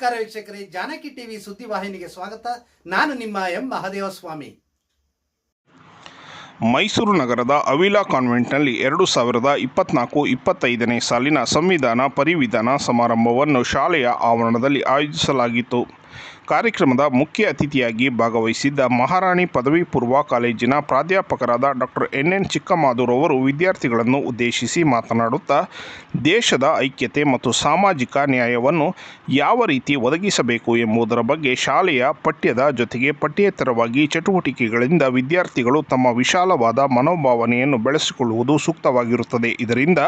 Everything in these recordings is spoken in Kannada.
ನಮಸ್ಕಾರ ವೀಕ್ಷಕರೇ, ಜಾನಕಿ ಟಿವಿ ಸುದ್ದಿ ವಾಹಿನಿಗೆ ಸ್ವಾಗತ. ನಾನು ನಿಮ್ಮ ಎಂ ಮಹದೇವಸ್ವಾಮಿ. ಮೈಸೂರು ನಗರದ ಅವಿಲಾ ಕಾನ್ವೆಂಟ್ನಲ್ಲಿ ಎರಡು ಸಾವಿರದ ಇಪ್ಪತ್ನಾಲ್ಕು ಇಪ್ಪತ್ತೈದನೇ ಸಾಲಿನ ಸಂವಿಧಾನ ಪರಿವಿಧಾನ ಸಮಾರಂಭವನ್ನು ಶಾಲೆಯ ಆವರಣದಲ್ಲಿ ಆಯೋಜಿಸಲಾಗಿತ್ತು. ಕಾರ್ಯಕ್ರಮದ ಮುಖ್ಯ ಅತಿಥಿಯಾಗಿ ಭಾಗವಹಿಸಿದ್ದ ಮಹಾರಾಣಿ ಪದವಿ ಪೂರ್ವ ಕಾಲೇಜಿನ ಪ್ರಾಧ್ಯಾಪಕರಾದ ಡಾಕ್ಟರ್ ಎನ್ ಎನ್ ಚಿಕ್ಕಮಾದೂರ್ ಅವರು ವಿದ್ಯಾರ್ಥಿಗಳನ್ನು ಉದ್ದೇಶಿಸಿ ಮಾತನಾಡುತ್ತಾ, ದೇಶದ ಐಕ್ಯತೆ ಮತ್ತು ಸಾಮಾಜಿಕ ನ್ಯಾಯವನ್ನು ಯಾವ ರೀತಿ ಒದಗಿಸಬೇಕು ಎಂಬುದರ ಬಗ್ಗೆ ಶಾಲೆಯ ಪಠ್ಯದ ಜೊತೆಗೆ ಪಠ್ಯೇತರವಾಗಿ ಚಟುವಟಿಕೆಗಳಿಂದ ವಿದ್ಯಾರ್ಥಿಗಳು ತಮ್ಮ ವಿಶಾಲವಾದ ಮನೋಭಾವನೆಯನ್ನು ಬೆಳೆಸಿಕೊಳ್ಳುವುದು ಸೂಕ್ತವಾಗಿರುತ್ತದೆ. ಇದರಿಂದ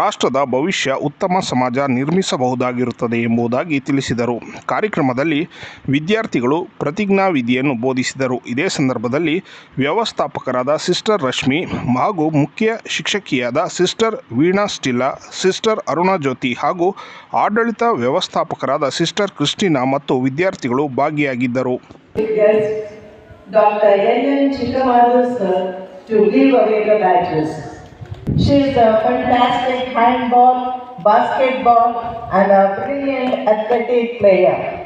ರಾಷ್ಟ್ರದ ಭವಿಷ್ಯ ಉತ್ತಮ ಸಮಾಜ ನಿರ್ಮಿಸಬಹುದಾಗಿರುತ್ತದೆ ಎಂಬುದಾಗಿ ತಿಳಿಸಿದರು. ಕಾರ್ಯಕ್ರಮದಲ್ಲಿ ವಿದ್ಯಾರ್ಥಿಗಳು ಪ್ರತಿಜ್ಞಾವಿಧಿಯನ್ನು ಬೋಧಿಸಿದರು ಇದೇ ಸಂದರ್ಭದಲ್ಲಿ ವ್ಯವಸ್ಥಾಪಕರಾದ ಸಿಸ್ಟರ್ ರಶ್ಮಿ ಹಾಗೂ ಮುಖ್ಯ ಶಿಕ್ಷಕಿಯಾದ sister Veena Stella sister Aruna Jyoti ಹಾಗೂ ಆಡಳಿತ ವ್ಯವಸ್ಥಾಪಕರಾದ ಸಿಸ್ಟರ್ ಕ್ರಿಸ್ಟಿನಾ ಮತ್ತು ವಿದ್ಯಾರ್ಥಿಗಳು ಭಾಗಿಯಾಗಿದ್ದರು to give away the badges. She is a fantastic handball, basketball, and a brilliant athletic player.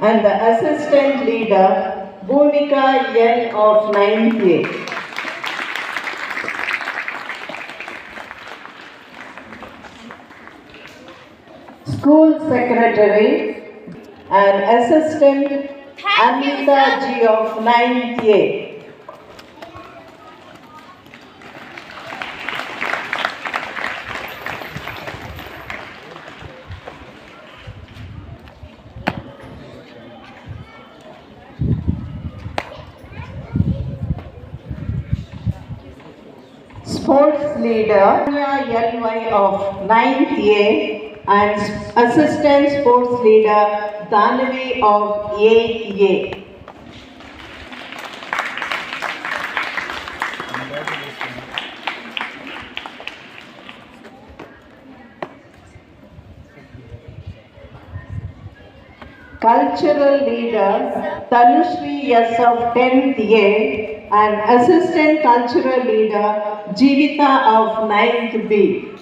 And the assistant leader, Bhumika Yen of 9th A. School secretary and assistant Anita G of 9th A. Sports leader LY of 9th A and assistant sports leader Danavi of 8th A. Cultural leader Tanushri S of 10th A and assistant cultural leader Jivita of 9th B.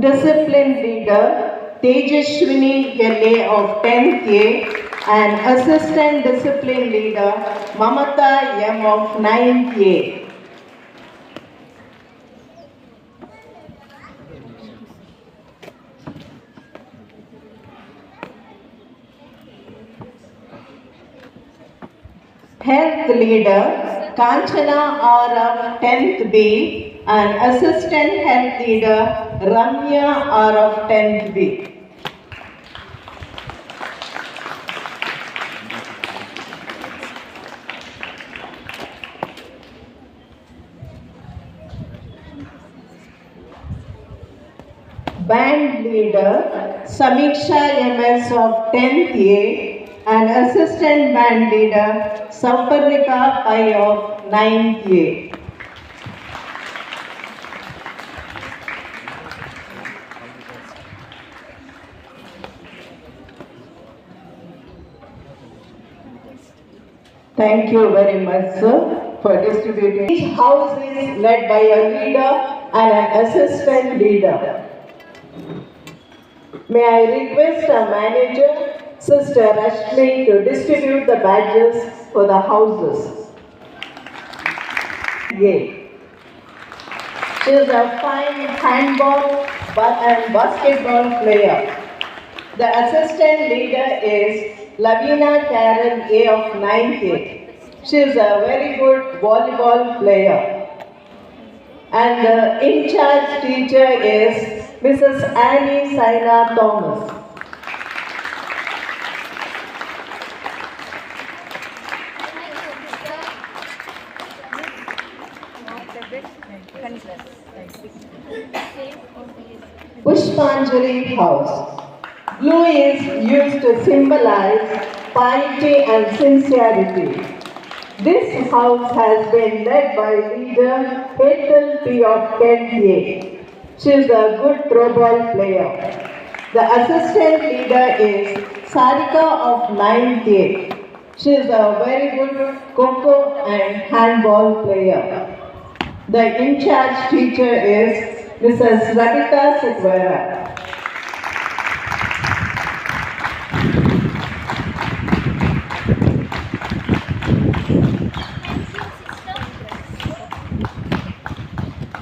Discipline leader Tejashwini LA of 10th A and assistant discipline leader Mamata M of 9th A. Health leader Kanchana R. Of 10th B and assistant health leader Ramya R. Of 10th B. Band leader Samiksha MS of 10th A and assistant band leader Sauparnika Pai of 9th A. Thank you very much, sir, for distributing. Each house is led by a leader and an assistant leader. May I request a manager, Sister Rashmi, to distribute the badges for the houses. Yay. She is a fine handball ba- and basketball player. The assistant leader is Lavina Karen A of 9th A. She is a very good volleyball player. And the in-charge teacher is Mrs. Annie Saina Thomas. House. Blue is used to symbolize piety and sincerity. This house has been led by leader Ethel P. of 10th A. She is a good throw ball player. The assistant leader is Sarika of 9th A. She is a very good Coco and handball player. The in charge teacher is Mrs. Radhika Sikvera.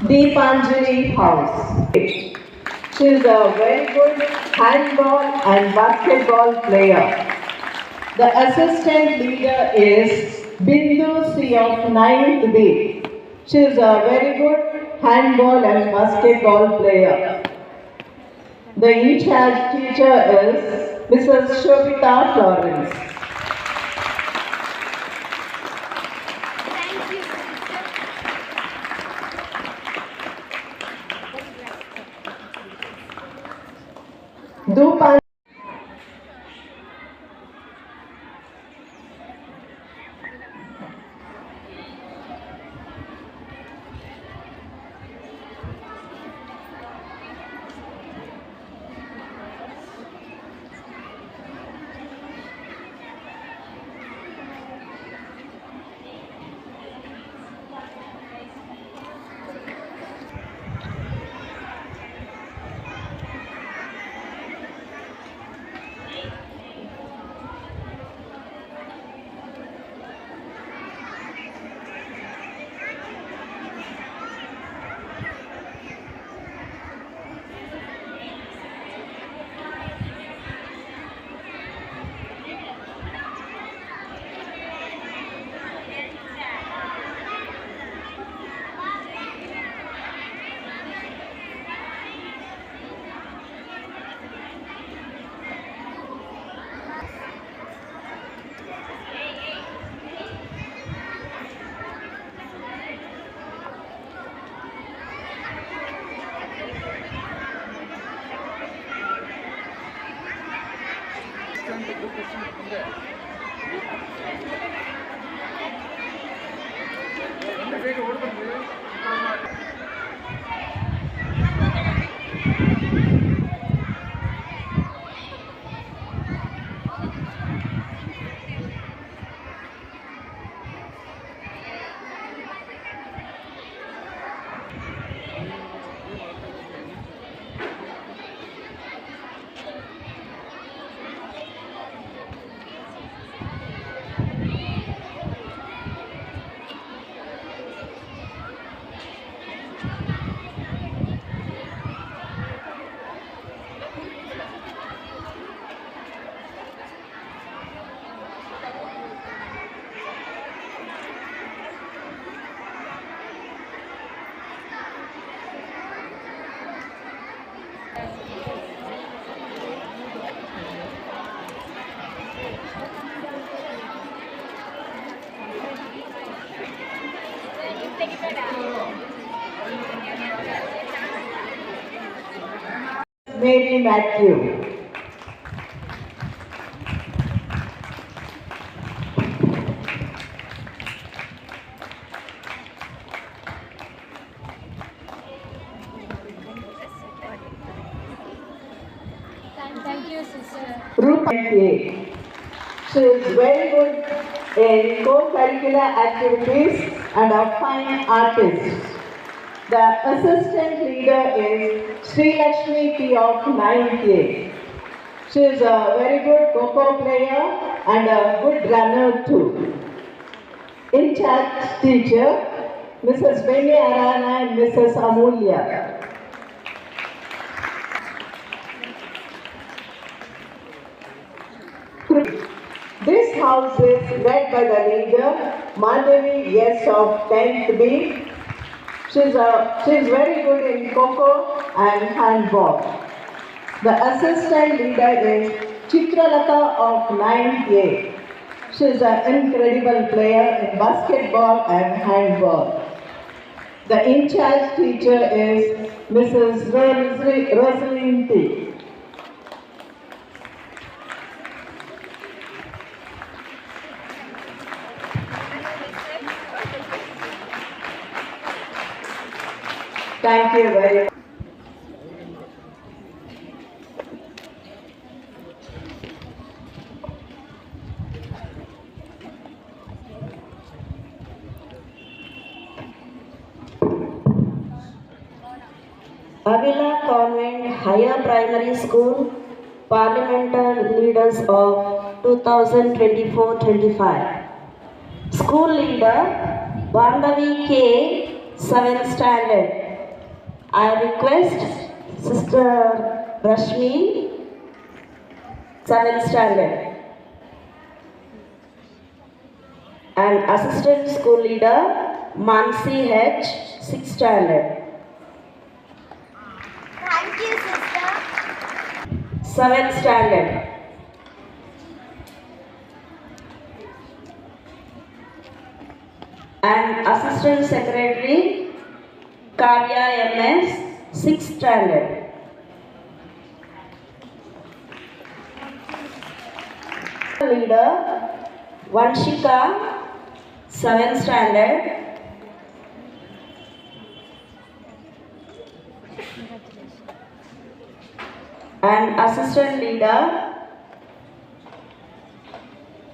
Deepanjali House. She is a very good handball and basketball player. The assistant leader is Bindu C of 9th B. She is a very good handball and basketball player. The in charge teacher is Mrs. Shobita Florence. do Pai. Thank you. Matthew. Thank, thank you, sister. Rupa. She is very good in co-curricular activities and a fine artist. The assistant leader is Sri Lakshmi P of 9th A. She is a very good Coco player and a good runner too. In charge teacher, Mrs. Benny Arana and Mrs. Amulya. This house is led by the leader, Madhavi S of 10th B. She's, a, she's very good in Coco and handball. The assistant leader is Chitralata of 9th A. She's an incredible player in basketball and handball. The in charge teacher is Mrs. Rosali- Rosalind T. Thank you very much. Avila Convent Higher Primary School Parliamentary Leaders of 2024-25 School Leader Bandavi K. 7th Standard I request Sister Rashmi, 7th Standard. And Assistant School Leader Mansi H, 6th Standard. Thank you, sister. seventh standard. And Assistant Secretary Kavya MS, sixth standard. Leader Vanshika, seventh standard. and assistant leader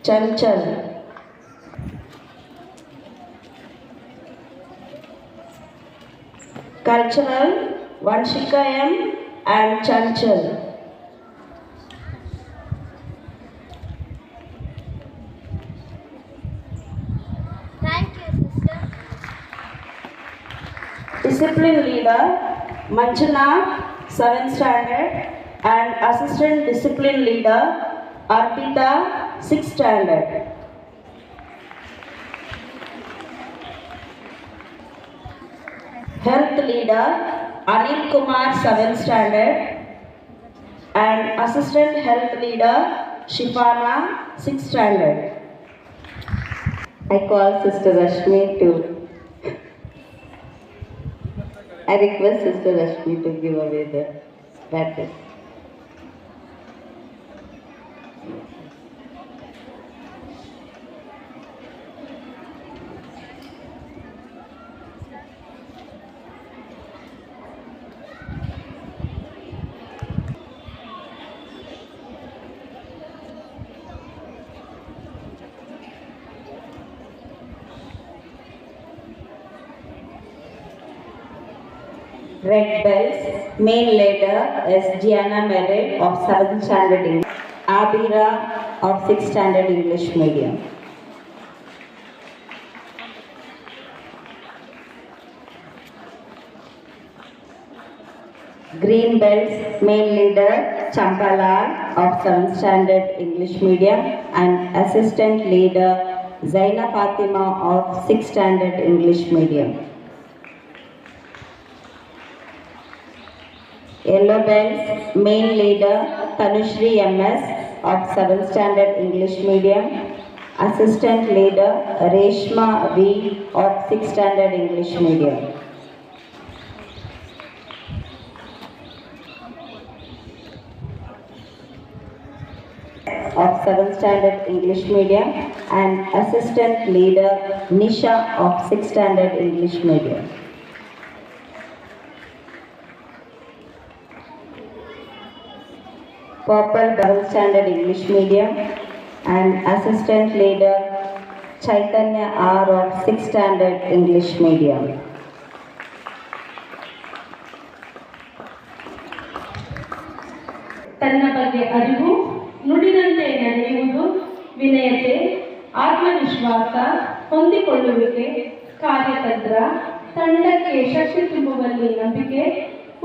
Chanchal. Cultural Vanshika M and Chanchal. Thank you, sister. Discipline leader Manjuna, 7th standard, and assistant discipline leader Arpita, 6th standard. Health leader Anil Kumar, 7th standard, and assistant health leader Shifana, 6th standard. I call Sister Rashmi to I request Sister Rashmi to give away the baton. Red bells, main leader is Gianna Merritt of 7th standard English, Abira of 6th standard English medium. Green bells, main leader Champalal of 7th standard English medium and assistant leader Zaina Fatima of 6th standard English medium. Yellow bells, main leader Tanushri MS of 7th standard English medium, assistant leader Reshma V of 6th standard English medium. of 7th standard English medium and assistant leader Nisha of 6th standard English medium. Purple double standard English medium and assistant leader Chaitanya R of 6th standard English medium. ತನ್ನ ಬಗ್ಗೆ ಅರಿವು ನುಡಿದಂತೆ ನಡೆಯುವುದು ವಿನಯತೆ ಆತ್ಮವಿಶ್ವಾಸ ಹೊಂದಿಕೊಳ್ಳುವಿಕೆ ಕಾರ್ಯತಂತ್ರ ತಂಡಕ್ಕೆ ಶಕ್ತಿ ತುಂಬುವಲ್ಲಿ ನಂಬಿಕೆ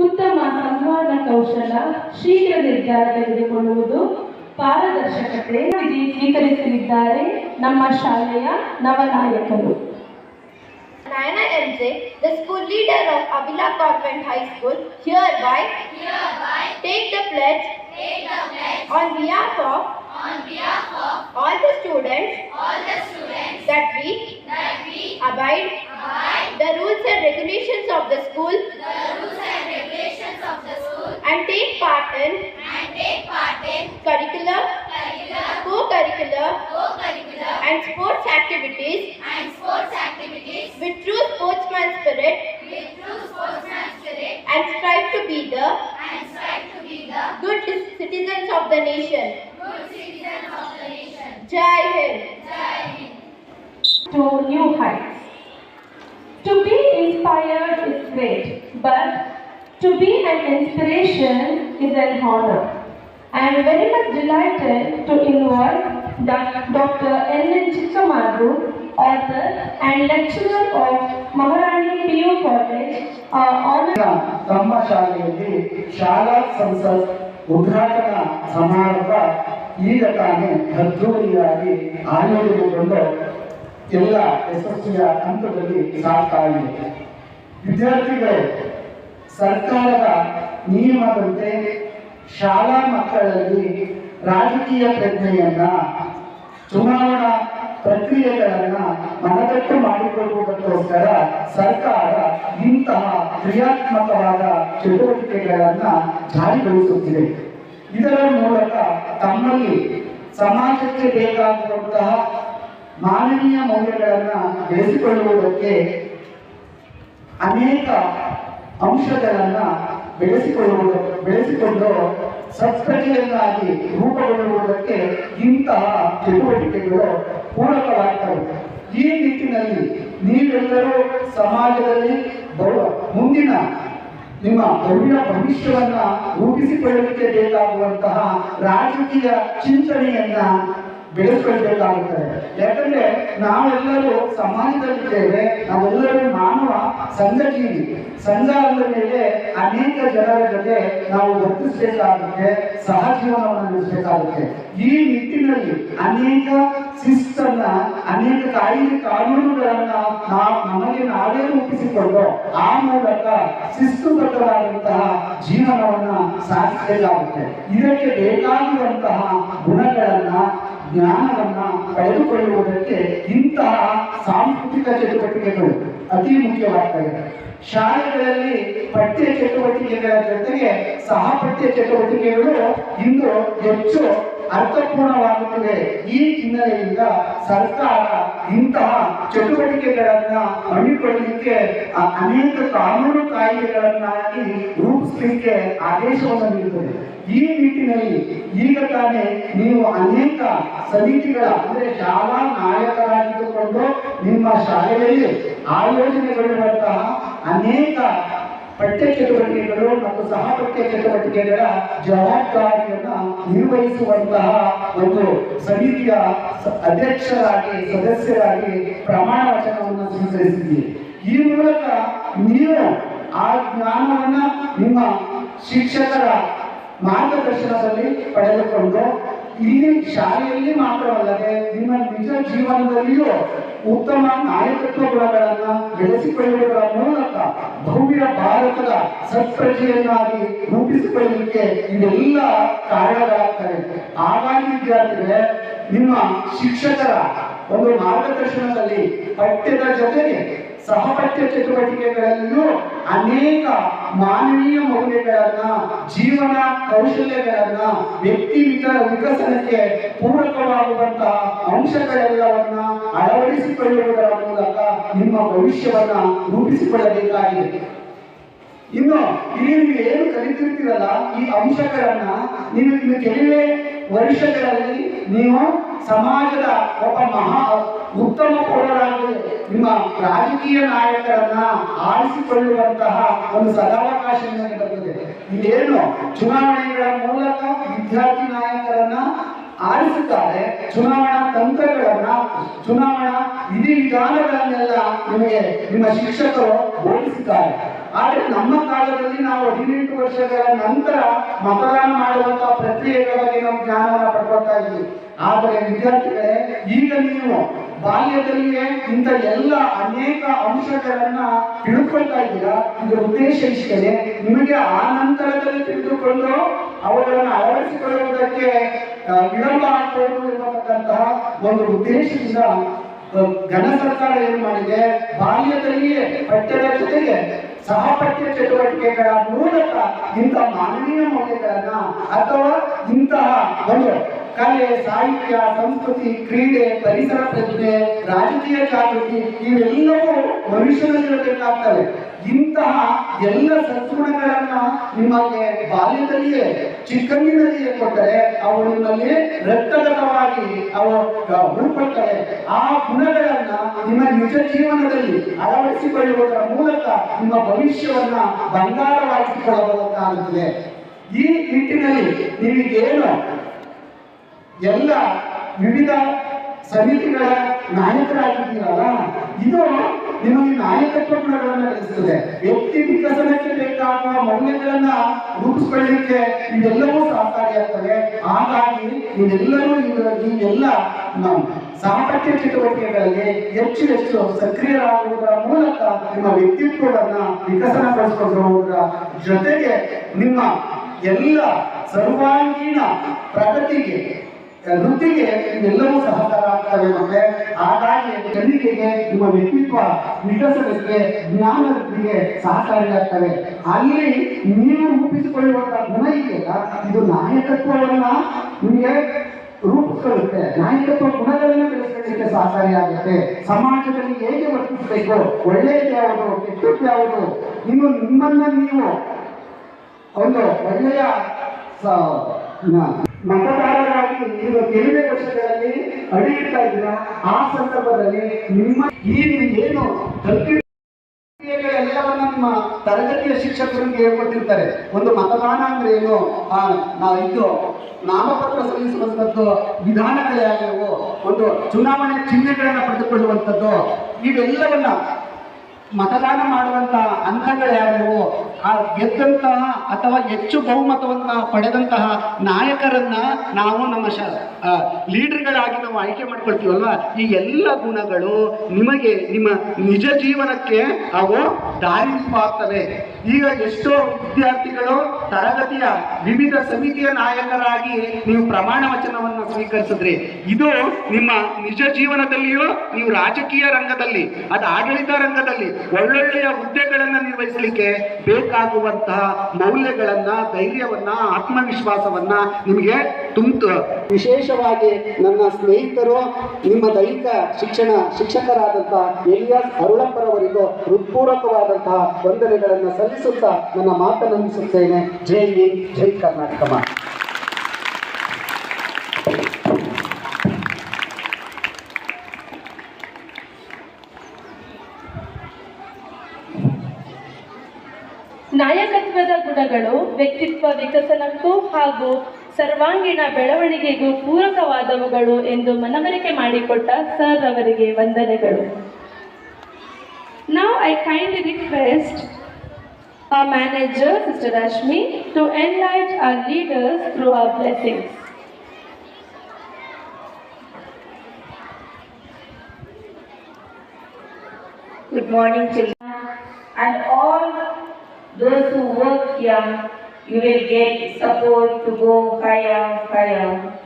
ಉತ್ತಮ ಸಂವಾದ ಕೌಶಲ ಶೀಘ್ರ ನಿರ್ಧಾರ ತೆಗೆದುಕೊಳ್ಳುವುದು ಪಾರದರ್ಶಕತೆ ವಿಧಿ ಸ್ವೀಕರಿಸಲಿದ್ದಾರೆ ನಮ್ಮ ಶಾಲೆಯ ನವನಾಯಕರು Naina MJ, the school leader of Avila Convent High School, hereby, take the pledge, on behalf of, all the students, that we, abide, the rules and regulations of the school, and take part in, take part in curricular, co-curricular, and sports activities, with true sportsman spirit, and strive to be the, to be the good citizens of the nation. Jai Hind. Jai Hind. to new heights. To be inspired is great, but To be an inspiration is an honor. I am very much delighted to invite Doc- Dr. N. N. Chikkamadru, author and lecturer of Maharani PU College, uh, honor. ತಮ್ಮ ಶಾಲೆಯಲ್ಲಿ ಶಾಲಾ ಸಂಸತ್ ಉದ್ಘಾಟನಾ ಸಮಾರಂಭ ಈಗ ತಾನೇ ಅದ್ದೂರಿಯಾಗಿ ಆಯೋಜನೆಗೊಂಡು ಎಲ್ಲ ಯಶಸ್ವಿಯ ಹಂತದಲ್ಲಿ ಸಾಗ್ತಾ ಇದೆ ವಿದ್ಯಾರ್ಥಿಗಳು ಸರ್ಕಾರದ ನಿಯಮದಂತೆ ಶಾಲಾ ಮಕ್ಕಳಲ್ಲಿ ರಾಜಕೀಯ ಪ್ರಜ್ಞೆಯನ್ನ, ಚುನಾವಣಾ ಪ್ರಕ್ರಿಯೆಗಳನ್ನ ಮನದಟ್ಟು ಮಾಡಿಕೊಳ್ಳುವುದಕ್ಕೋಸ್ಕರ ಸರ್ಕಾರ ಇಂತಹ ಕ್ರಿಯಾತ್ಮಕವಾದ ಚಟುವಟಿಕೆಗಳನ್ನ ಜಾರಿಗೊಳಿಸುತ್ತಿದೆ. ಇದರ ಮೂಲಕ ತಮ್ಮಲ್ಲಿ ಸಮಾಜಕ್ಕೆ ಬೇಕಾಗುವಂತಹ ಮಾನವೀಯ ಮೌಲ್ಯಗಳನ್ನ ಬೆಳೆಸಿಕೊಳ್ಳುವುದಕ್ಕೆ ಅನೇಕ ಅಂಶಗಳನ್ನ ಬೆಳೆಸಿಕೊಳ್ಳುವುದು, ಬೆಳೆಸಿಕೊಂಡು ಸತ್ಪ್ರಜೆಯನ್ನಾಗಿ ರೂಪುಗೊಳ್ಳುವುದಕ್ಕೆ ಇಂತಹ ಚಟುವಟಿಕೆಗಳು ಪೂರಕವಾಗ್ತವೆ. ಈ ನಿಟ್ಟಿನಲ್ಲಿ ನೀವೆಲ್ಲರೂ ಸಮಾಜದಲ್ಲಿ ಬರುವ ಮುಂದಿನ ನಿಮ್ಮ ಭವ್ಯ ಭವಿಷ್ಯವನ್ನ ರೂಪಿಸಿಕೊಳ್ಳಲಿಕ್ಕೆ ಬೇಕಾಗುವಂತಹ ರಾಜಕೀಯ ಚಿಂತನೆಯನ್ನ ಬೆಳೆಸ್ಕೊಳ್ಬೇಕಾಗುತ್ತದೆ ಯಾಕಂದ್ರೆ ನಾವೆಲ್ಲರೂ ಸಮಾಜದಲ್ಲಿದ್ದೇವೆ, ನಾವೆಲ್ಲರೂ ಮಾನವ ಸಂಘಜೀವಿ. ಸಂಘ ಅಂದ ಮೇಲೆ ಅನೇಕ ಜನರ ಜೊತೆ ನಾವು ವರ್ತಿಸಬೇಕಾಗುತ್ತೆ ಸಹಜೀವನವನ್ನು ನಡೆಸಬೇಕಾಗುತ್ತೆ. ಈ ನಿಟ್ಟಿನಲ್ಲಿ ಅನೇಕ ಶಿಸ್ತನ್ನ, ಅನೇಕ ಕಾಯಿಲೆ ಕಾನೂನುಗಳನ್ನ ನಾವು ನಮಗೆ ನಾವೇ ರೂಪಿಸಿಕೊಂಡು, ಆ ಮೂಲಕ ಶಿಸ್ತುಬದ್ಧವಾದಂತಹ ಜೀವನವನ್ನ ಸಾಧಿಸಬೇಕಾಗುತ್ತೆ. ಇದಕ್ಕೆ ಬೇಕಾಗಿರುವಂತಹ ಗುಣಗಳನ್ನ ಜ್ಞಾನವನ್ನ ಪಡೆದುಕೊಳ್ಳುವುದಕ್ಕೆ ಇಂತಹ ಸಾಂಸ್ಕೃತಿಕ ಚಟುವಟಿಕೆಗಳು ಅತಿ ಮುಖ್ಯವಾಗ್ತವೆ ಶಾಲೆಗಳಲ್ಲಿ ಪಠ್ಯ ಚಟುವಟಿಕೆಗಳ ಜೊತೆಗೆ ಸಹ ಪಠ್ಯ ಚಟುವಟಿಕೆಗಳು ಇಂದು ಹೆಚ್ಚು ಅರ್ಥಪೂರ್ಣವಾಗುತ್ತದೆ ಈ ಹಿನ್ನೆಲೆಯಿಂದ ಸರ್ಕಾರ ಇಂತಹ ಚಟುವಟಿಕೆಗಳನ್ನ ಹಮ್ಮಿಕೊಳ್ಳಲಿಕ್ಕೆ ಅನೇಕ ಕಾನೂನು ಕಾಯ್ದೆಗಳನ್ನಾಗಿ ರೂಪಿಸಲಿಕ್ಕೆ ಆದೇಶವನ್ನು ನೀಡುತ್ತದೆ ಈ ನಿಟ್ಟಿನಲ್ಲಿ ಈಗ ತಾನೇ ನೀವು ಅನೇಕ ಸಮಿತಿಗಳ, ಅಂದ್ರೆ ಶಾಲಾ ನಾಯಕರಾಗಿದ್ದುಕೊಂಡು ನಿಮ್ಮ ಶಾಲೆಯಲ್ಲಿ ಆಯೋಜನೆಗೊಳ್ಳುವಂತಹ ಅನೇಕ ಪಠ್ಯ ಚಟುವಟಿಕೆಗಳು ಮತ್ತು ಸಹ ಪಠ್ಯ ಚಟುವಟಿಕೆಗಳ ಜವಾಬ್ದಾರಿಯನ್ನ ನಿರ್ವಹಿಸುವಂತಹ ಒಂದು ಸಮಿತಿಯ ಅಧ್ಯಕ್ಷರಾಗಿ, ಸದಸ್ಯರಾಗಿ ಪ್ರಮಾಣ ವಚನವನ್ನು ಸ್ವೀಕರಿಸಿದ್ದೀರಿ. ಈ ಮೂಲಕ ನೀವು ಆ ಜ್ಞಾನವನ್ನ ನಿಮ್ಮ ಶಿಕ್ಷಕರ ಮಾರ್ಗದರ್ಶನದಲ್ಲಿ ಪಡೆದುಕೊಂಡು ಇಲ್ಲಿ ಶಾಲೆಯಲ್ಲಿ ಮಾತ್ರವಲ್ಲದೆ ನಿಮ್ಮ ನಿಜ ಜೀವನದಲ್ಲಿಯೂ ಉತ್ತಮ ನಾಯಕತ್ವ ಗುಣಗಳನ್ನ ಬೆಳೆಸಿಕೊಳ್ಳುವುದರ ಮೂಲಕ ಭವ್ಯ ಭಾರತದ ಸತ್ಪ್ರಜೆಯನ್ನಾಗಿ ರೂಪಿಸಿಕೊಳ್ಳಲಿಕ್ಕೆ ಇದೆಲ್ಲ ಕಾರಣಗಳಾಗ್ತವೆ. ಹಾಗಾಗಿ ವಿದ್ಯಾರ್ಥಿಗಳೇ, ನಿಮ್ಮ ಶಿಕ್ಷಕರ ಒಂದು ಮಾರ್ಗದರ್ಶನದಲ್ಲಿ ಪಠ್ಯದ ಜೊತೆಗೆ ಸಹಪಠ್ಯ ಚಟುವಟಿಕೆಗಳಲ್ಲೂ ಅನೇಕ ಮಾನವೀಯ ಮೌಲ್ಯಗಳನ್ನ, ಜೀವನ ಕೌಶಲ್ಯಗಳನ್ನ ವ್ಯಕ್ತಿ ವಿಕ- ವಿಕಸನಕ್ಕೆ ಪೂರಕವಾಗುವಂತಹ ಅಂಶಗಳೆಲ್ಲವನ್ನ ಅಳವಡಿಸಿಕೊಳ್ಳುವುದರ ಮೂಲಕ ನಿಮ್ಮ ಭವಿಷ್ಯವನ್ನ ರೂಪಿಸಿಕೊಳ್ಳಬೇಕಾಗಿದೆ. ಇನ್ನು ಇಲ್ಲಿ ನೀವು ಏನು ಕಲಿತಿರ್ತೀರಲ್ಲ ಈ ಅಂಶಗಳನ್ನ, ನೀವು ಇನ್ನು ಕೆಲವೇ ವರ್ಷಗಳಲ್ಲಿ ನೀವು ಸಮಾಜದ ಒಬ್ಬ ಮಹಾ ಉತ್ತಮ ಪೌರರಾಗಿ ನಿಮ್ಮ ರಾಜಕೀಯ ನಾಯಕರನ್ನ ಆರಿಸಿಕೊಳ್ಳುವಂತಹ ಒಂದು ಸದಾವಕಾಶ ನಿಮಗೆ ಬರ್ತದೆ. ಇದೇನು ಚುನಾವಣೆಗಳ ಮೂಲಕ ವಿದ್ಯಾರ್ಥಿ ನಾಯಕರನ್ನ ಆರಿಸುತ್ತಾರೆ, ಚುನಾವಣಾ ತಂತ್ರಗಳನ್ನ, ಚುನಾವಣಾ ವಿಧಿವಿಧಾನಗಳನ್ನೆಲ್ಲ ನಿಮಗೆ ನಿಮ್ಮ ಶಿಕ್ಷಕರು ಬೋಧಿಸಿದ್ದಾರೆ ಆದ್ರೆ ನಮ್ಮ ಕಾಲದಲ್ಲಿ ನಾವು ಹದಿನೆಂಟು ವರ್ಷಗಳ ನಂತರ ಮತದಾನ ಮಾಡುವಂತಹ ಪ್ರಕ್ರಿಯೆಗಳ ಬಗ್ಗೆ ನಾವು ಜ್ಞಾನವನ್ನ ಪಡ್ಕೊಳ್ತಾ ಇದ್ವಿ. ಆದರೆ ವಿದ್ಯಾರ್ಥಿಗಳೇ, ಈಗ ನೀವು ಬಾಲ್ಯದಲ್ಲಿಯೇ ಇಂಥ ಎಲ್ಲ ಅನೇಕ ಅಂಶಗಳನ್ನ ತಿಳ್ಕೊಳ್ತಾ ಇದ್ದೀರಾ? ಇದರ ಉದ್ದೇಶ ಇಷ್ಟೇ ನಿಮಗೆ ಆ ನಂತರದಲ್ಲಿ ತಿಳಿದುಕೊಂಡು ಅವುಗಳನ್ನು ಅಳವಡಿಸಿಕೊಳ್ಳುವುದಕ್ಕೆ ವಿಳಂಬ ಆಗ್ಬೋದು ಇರತಕ್ಕಂತಹ ಒಂದು ಉದ್ದೇಶದಿಂದ ಘನ ಸರ್ಕಾರ ಏನು ಮಾಡಿದೆ? ಬಾಲ್ಯದಲ್ಲಿಯೇ ಪಠ್ಯದ ಜೊತೆಗೆ ಸಹಪಠ್ಯ ಚಟುವಟಿಕೆಗಳ ಮೂಲಕ ಇಂಥ ಮಾನವೀಯ ಮೌಲ್ಯಗಳನ್ನ ಅಥವಾ ಇಂತಹ ಒಂದು ಕಲೆ, ಸಾಹಿತ್ಯ, ಸಂಸ್ಕೃತಿ, ಕ್ರೀಡೆ, ಪರಿಸರ ಪ್ರಜ್ಞೆ, ರಾಜಕೀಯ ಜಾಗೃತಿ ಇವೆಲ್ಲವೂ ಮನುಷ್ಯನಲ್ಲಿರಬೇಕಾಗ್ತವೆ. ಇಂತಹ ಎಲ್ಲ ಸದ್ಗುಣಗಳನ್ನ ನಿಮಗೆ ಬಾಲ್ಯದಲ್ಲಿಯೇ, ಚಿಕ್ಕಂದಿನಲ್ಲಿಯೇ ಕೊಟ್ಟರೆ ಅವು ನಿಮ್ಮಲ್ಲಿ ರಕ್ತಗತವಾಗಿ ಅವು ಉಳ್ಕೊಳ್ತವೆ ಆ ಗುಣಗಳನ್ನ ನಿಮ್ಮ ನಿಜ ಜೀವನದಲ್ಲಿ ಅಳವಡಿಸಿಕೊಳ್ಳುವುದರ ಮೂಲಕ ನಿಮ್ಮ ಭವಿಷ್ಯವನ್ನ ಬಂಗಾರವಾಗಿಸಿಕೊಳ್ಳಬಹುದಾಗುತ್ತದೆ ಈ ನಿಟ್ಟಿನಲ್ಲಿ ನಿಮಗೇನು? ಎಲ್ಲ ವಿವಿಧ ಸಮಿತಿಗಳ ನಾಯಕರಾಗಿದ್ದೀರಲ್ಲ, ಇದು ನಿಮಗೆ ನಾಯಕತ್ವ ಗುಣಗಳನ್ನ ಕಲಿಸುತ್ತದೆ ವ್ಯಕ್ತಿ ವಿಕಸನಕ್ಕೆ ಬೇಕಾಗುವ ಮೌಲ್ಯಗಳನ್ನ ರೂಪಿಸಿಕೊಳ್ಳಲಿಕ್ಕೆ ಇವೆಲ್ಲವೂ ಸಹಕಾರಿಯಾಗ್ತವೆ ಹಾಗಾಗಿ ಇವೆಲ್ಲರೂ ಇವೆಲ್ಲ ನಾವು ಸಾಪಠ್ಯ ಚಟುವಟಿಕೆಗಳಲ್ಲಿ ಹೆಚ್ಚು ಹೆಚ್ಚು ಸಕ್ರಿಯರಾಗುವುದರ ಮೂಲಕ ನಿಮ್ಮ ವ್ಯಕ್ತಿತ್ವವನ್ನ ವಿಕಸನಗೊಳಿಸಿಕೊಳ್ಳುವುದರ ಜೊತೆಗೆ ನಿಮ್ಮ ಎಲ್ಲ ಸರ್ವಾಂಗೀಣ ಪ್ರಗತಿಗೆ ವೃತ್ತಿಗೆ ಇವೆಲ್ಲವೂ ಸಹಕಾರ ಆಗ್ತವೆ ಮತ್ತೆ ಹಾಗಾಗಿ ಕಲಿಕೆಗೆ ನಿಮ್ಮ ವ್ಯಕ್ತಿತ್ವ ವಿಕಸನಕ್ಕೆ ಜ್ಞಾನ ವೃತ್ತಿಗೆ ಸಹಕಾರಿಯಾಗ್ತವೆ ಅಲ್ಲಿ ನೀವು ರೂಪಿಸಿಕೊಳ್ಳುವಂತಹ ಗುಣ ಇದೆಯಲ್ಲ, ಇದು ನಾಯಕತ್ವವನ್ನ ನಿಮಗೆ ರೂಪಿಸ್ಕೊಳ್ಳುತ್ತೆ. ನಾಯಕತ್ವ ಗುಣಗಳನ್ನು ಬೆಳೆಸ್ಕೊಳ್ಳಿಕ್ಕೆ ಸಹಕಾರಿಯಾಗುತ್ತೆ ಸಮಾಜದಲ್ಲಿ ಹೇಗೆ ವರ್ತಿಸಬೇಕು? ಒಳ್ಳೆಯದು ಯಾವುದು? ಕೆಟ್ಟದ್ದು ಯಾವುದು? ಇನ್ನು ನಿಮ್ಮನ್ನ ನೀವು ಒಂದು ಒಳ್ಳೆಯ ಮತದಾರರಾಗಿ ನೀವು ಕೆಲವೇ ವರ್ಷಗಳಲ್ಲಿ ಅಡಿಯಿಡ್ತಾ ಇದ್ದೀರಾ? ಆ ಸಂದರ್ಭದಲ್ಲಿ ನಿಮ್ಮ ಈ ಏನು ಕಲ್ತಿ ಎಲ್ಲವನ್ನ ನಿಮ್ಮ ತರಗತಿಯ ಶಿಕ್ಷಕರು ಹೇಳ್ಕೊಟ್ಟಿರ್ತಾರೆ. ಒಂದು ಮತದಾನ ಅಂದ್ರೆ ಏನು? ಇದು ನಾಮಪತ್ರ ಸಲ್ಲಿಸುವಂಥದ್ದು ವಿಧಾನಗಳೇ ಆಗಿರುವ ಒಂದು ಚುನಾವಣೆ ಚಿಹ್ನೆಗಳನ್ನ ಪಡೆದುಕೊಳ್ಳುವಂಥದ್ದು ಇವೆಲ್ಲವನ್ನ ಮತದಾನ ಮಾಡುವಂತಹ ಹಂತಗಳು ಯಾವ್ಯಾವು ಆ ಗೆದ್ದಂತಹ ಅಥವಾ ಹೆಚ್ಚು ಬಹುಮತವನ್ನ ಪಡೆದಂತಹ ನಾಯಕರನ್ನ ನಾವು ನಮ್ಮ ಶ ಲೀಡರ್ಗಳಾಗಿ ನಾವು ಆಯ್ಕೆ ಮಾಡ್ಕೊಳ್ತೀವಲ್ವ? ಈ ಎಲ್ಲ ಗುಣಗಳು ನಿಮಗೆ ನಿಮ್ಮ ನಿಜ ಜೀವನಕ್ಕೆ ಅವು ದಾರಿದೀಪಾಗ್ತವೆ ಈಗ ಎಷ್ಟೋ ವಿದ್ಯಾರ್ಥಿಗಳು ತರಗತಿಯ ವಿವಿಧ ಸಮಿತಿಯ ನಾಯಕರಾಗಿ ನೀವು ಪ್ರಮಾಣ ವಚನವನ್ನು ಸ್ವೀಕರಿಸಿದ್ರಿ. ಇದು ನಿಮ್ಮ ನಿಜ ಜೀವನದಲ್ಲಿಯೂ, ನೀವು ರಾಜಕೀಯ ರಂಗದಲ್ಲಿ ಅದು ಆಡಳಿತ ರಂಗದಲ್ಲಿ ಒಳ್ಳೊಳ್ಳೆಯ ಹುದ್ದೆಗಳನ್ನು ನಿರ್ವಹಿಸಲಿಕ್ಕೆ ಬೇಕಾಗುವಂತಹ ಮೌಲ್ಯಗಳನ್ನ, ಧೈರ್ಯವನ್ನ, ಆತ್ಮವಿಶ್ವಾಸವನ್ನ ನಿಮಗೆ ತುಂಬ್ತು. ವಿಶೇಷವಾಗಿ ನನ್ನ ಸ್ನೇಹಿತರು, ನಿಮ್ಮ ದೈಹಿಕ ಶಿಕ್ಷಣ ಶಿಕ್ಷಕರಾದಂತಹ ಎಲಿಯಾಸ್ ಅರುಳಪ್ಪರವರಿಗೂ ಹೃತ್ಪೂರ್ವಕವಾದಂತಹ ವಂದನೆಗಳನ್ನು ಸಲ್ಲಿಸುತ್ತಾ ನನ್ನ ಮಾತನ್ನು ಜೈ ಜೈ ಕರ್ನಾಟಕ ಮಾತೆ. ನಾಯಕತ್ವದ ಗುಣಗಳು ವ್ಯಕ್ತಿತ್ವ ವಿಕಸನಕ್ಕೂ ಹಾಗೂ ಸರ್ವಾಂಗೀಣ ಬೆಳವಣಿಗೆಗೂ ಪೂರಕವಾದವುಗಳು ಎಂದು ಮನವರಿಕೆ ಮಾಡಿಕೊಟ್ಟ ಸರ್ ಅವರಿಗೆ ವಂದನೆಗಳು ನಾವು I kindly request our manager, sister Rashmi to enlighten our leaders through our blessings. Good morning children And all those who work here, you will get support to go higher, higher.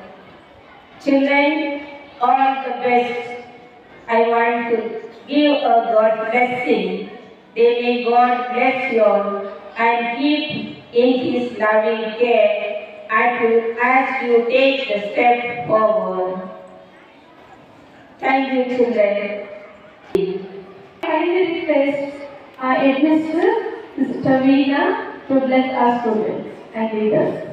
Children, all the best. I want to give a God blessing. They may God bless you all and keep in His loving care and to, as you take the step forward. Thank you, children. kindly request our headmistress, Sister Veena, to bless our students and leaders.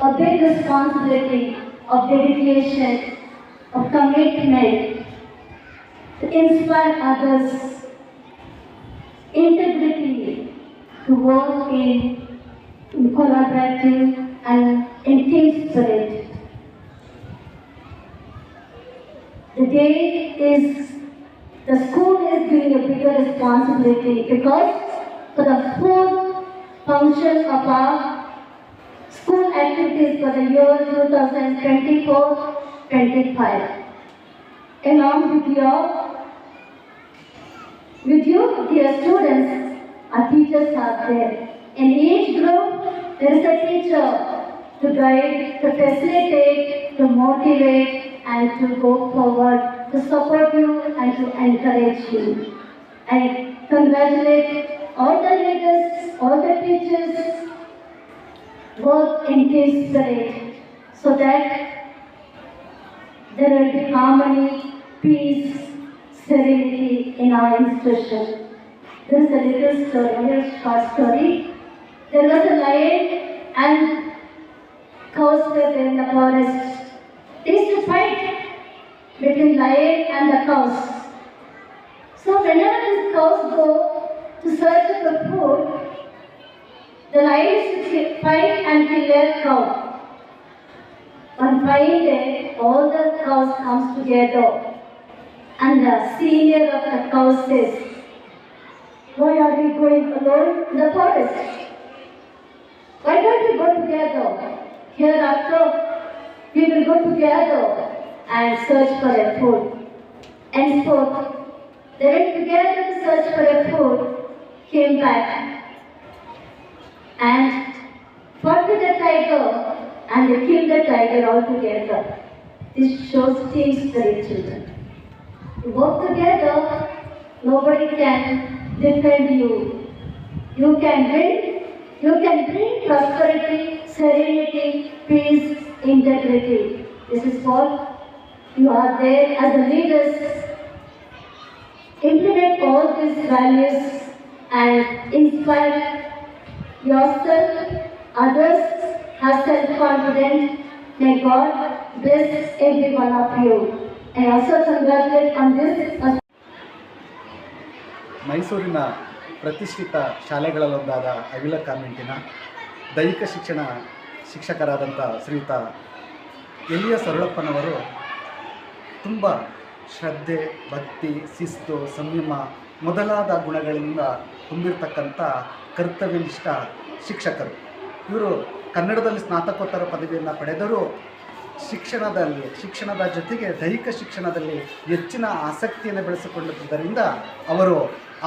a big responsibility of dedication, of commitment to inspire others, integrity to work in, in collaborative and in team spirit. The day is, the school is doing a bigger responsibility because for the fourth function of our school activities for the year 2024-25. Along with your, with you, dear students, our teachers are there. In each group, there is a teacher to guide, to facilitate, to motivate, and to go forward, to support you and to encourage you. I congratulate all the leaders, all the teachers, work in team spirit so that there will be harmony, peace, serenity in our institution. This is a little story, a short story. There was a lion and cows were in the forest. They used to fight between lion and the cows. So whenever these cows go to search for food, the lion ki- fight and kill a cow. One fine day, all the cows comes together, and the senior of the cows says, "Why are we going alone in the forest? Why don't we go together? Hereafter, we will go together and search for a food." Henceforth, they went together to search for a food, came back, and fought with the tiger, and they killed the tiger altogether. This shows team spirit, children. You work together, nobody can defend you. You can win, you can bring prosperity, serenity, peace, integrity. This is what you are there as the leaders. Implement all these values and inspire yourself, others, have self-confidence. May God bless every one of you. And also congratulate on this ಮೈಸೂರಿನ ಪ್ರತಿಷ್ಠಿತ ಶಾಲೆಗಳಲ್ಲೊಂದಾದ ಅವಿಲ ಕಾನ್ವೆಂಟಿನ ದೈಹಿಕ ಶಿಕ್ಷಣ ಶಿಕ್ಷಕರಾದಂಥ ಶ್ರೀಯುತ ಎಲಿಯ ಸರಳಪ್ಪನವರು ತುಂಬ ಶ್ರದ್ಧೆ, ಭಕ್ತಿ, ಶಿಸ್ತು, ಸಂಯಮ ಮೊದಲಾದ ಗುಣಗಳಿಂದ ತುಂಬಿರ್ತಕ್ಕಂಥ ಕರ್ತವ್ಯನಿಷ್ಠ ಶಿಕ್ಷಕರು. ಇವರು ಕನ್ನಡದಲ್ಲಿ ಸ್ನಾತಕೋತ್ತರ ಪದವಿಯನ್ನು ಪಡೆದರೂ ಶಿಕ್ಷಣದಲ್ಲಿ, ಶಿಕ್ಷಣದ ಜೊತೆಗೆ ದೈಹಿಕ ಶಿಕ್ಷಣದಲ್ಲಿ ಹೆಚ್ಚಿನ ಆಸಕ್ತಿಯನ್ನು ಬೆಳೆಸಿಕೊಂಡಿದ್ದರಿಂದ ಅವರು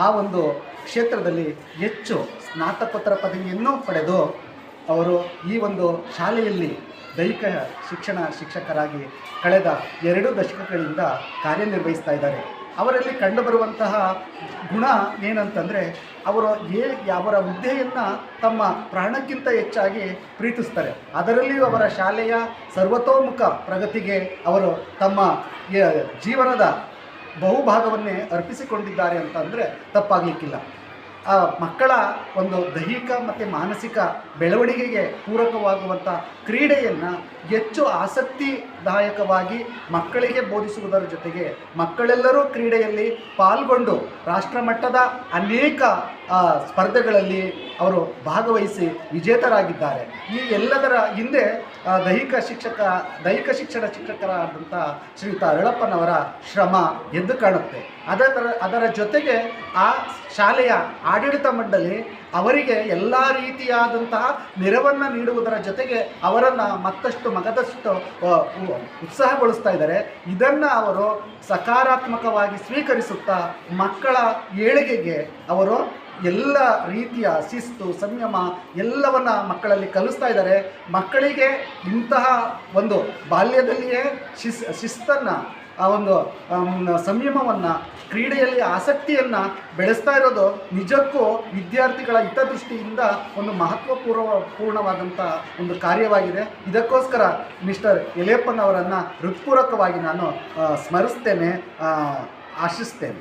ಆ ಒಂದು ಕ್ಷೇತ್ರದಲ್ಲಿ ಹೆಚ್ಚು ಸ್ನಾತಕೋತ್ತರ ಪದವಿಯನ್ನು ಪಡೆದು ಅವರು ಈ ಒಂದು ಶಾಲೆಯಲ್ಲಿ ದೈಹಿಕ ಶಿಕ್ಷಣ ಶಿಕ್ಷಕರಾಗಿ ಕಳೆದ ಎರಡು ದಶಕಗಳಿಂದ ಕಾರ್ಯನಿರ್ವಹಿಸ್ತಾ ಇದ್ದಾರೆ. ಅವರಲ್ಲಿ ಕಂಡುಬರುವಂತಹ ಗುಣ ಏನಂತಂದರೆ, ಅವರು ಏ ಅವರ ಹುದ್ದೆಯನ್ನು ತಮ್ಮ ಪ್ರಾಣಕ್ಕಿಂತ ಹೆಚ್ಚಾಗಿ ಪ್ರೀತಿಸ್ತಾರೆ. ಅದರಲ್ಲಿಯೂ ಅವರ ಶಾಲೆಯ ಸರ್ವತೋಮುಖ ಪ್ರಗತಿಗೆ ಅವರು ತಮ್ಮ ಜೀವನದ ಬಹುಭಾಗವನ್ನೇ ಅರ್ಪಿಸಿಕೊಂಡಿದ್ದಾರೆ ಅಂತಂದರೆ ತಪ್ಪಾಗಲಿಕ್ಕಿಲ್ಲ. ಮಕ್ಕಳ ಒಂದು ದೈಹಿಕ ಮತ್ತು ಮಾನಸಿಕ ಬೆಳವಣಿಗೆಗೆ ಪೂರಕವಾಗುವಂಥ ಕ್ರೀಡೆಯನ್ನು ಹೆಚ್ಚು ಆಸಕ್ತಿದಾಯಕವಾಗಿ ಮಕ್ಕಳಿಗೆ ಬೋಧಿಸುವುದರ ಜೊತೆಗೆ ಮಕ್ಕಳೆಲ್ಲರೂ ಕ್ರೀಡೆಯಲ್ಲಿ ಪಾಲ್ಗೊಂಡು ರಾಷ್ಟ್ರಮಟ್ಟದ ಅನೇಕ ಆ, ಸ್ಪರ್ಧೆಗಳಲ್ಲಿ ಅವರು ಭಾಗವಹಿಸಿ ವಿಜೇತರಾಗಿದ್ದಾರೆ. ಈ ಎಲ್ಲದರ ಹಿಂದೆ ದೈಹಿಕ ಶಿಕ್ಷಕ ದೈಹಿಕ ಶಿಕ್ಷಣ ಶಿಕ್ಷಕರಾದಂಥ ಶ್ರೀಯುತ ಅರಳಪ್ಪನವರ ಶ್ರಮ ಎದ್ದು ಕಾಣುತ್ತೆ. ಅದರ ಅದರ ಜೊತೆಗೆ ಆ ಶಾಲೆಯ ಆಡಳಿತ ಮಂಡಳಿ ಅವರಿಗೆ ಎಲ್ಲ ರೀತಿಯಾದಂತಹ ನೆರವನ್ನು ನೀಡುವುದರ ಜೊತೆಗೆ ಅವರನ್ನು ಮತ್ತಷ್ಟು ಮಗದಷ್ಟು ಉತ್ಸಾಹಗೊಳಿಸ್ತಾ ಇದ್ದಾರೆ. ಇದನ್ನು ಅವರು ಸಕಾರಾತ್ಮಕವಾಗಿ ಸ್ವೀಕರಿಸುತ್ತಾ ಮಕ್ಕಳ ಏಳಿಗೆಗೆ ಅವರು ಎಲ್ಲ ರೀತಿಯ ಶಿಸ್ತು, ಸಂಯಮ ಎಲ್ಲವನ್ನು ಮಕ್ಕಳಲ್ಲಿ ಕಲಿಸ್ತಾ ಇದ್ದಾರೆ. ಮಕ್ಕಳಿಗೆ ಇಂತಹ ಒಂದು ಬಾಲ್ಯದಲ್ಲಿಯೇ ಶಿಸ್, ಶಿಸ್ತನ್ನು, ಆ ಒಂದು ಸಂಯಮವನ್ನು, ಕ್ರೀಡೆಯಲ್ಲಿ ಆಸಕ್ತಿಯನ್ನು ಬೆಳೆಸ್ತಾ ಇರೋದು ನಿಜಕ್ಕೂ ವಿದ್ಯಾರ್ಥಿಗಳ ಹಿತದೃಷ್ಟಿಯಿಂದ ಒಂದು ಮಹತ್ವಪೂರ್ವ ಪೂರ್ಣವಾದಂಥ ಒಂದು ಕಾರ್ಯವಾಗಿದೆ. ಇದಕ್ಕೋಸ್ಕರ ಮಿಸ್ಟರ್ ಎಲೆಯಪ್ಪನವರನ್ನು ಹೃತ್ಪೂರ್ವಕವಾಗಿ ನಾನು ಸ್ಮರಿಸ್ತೇನೆ ಆಶಿಸ್ತೇನೆ.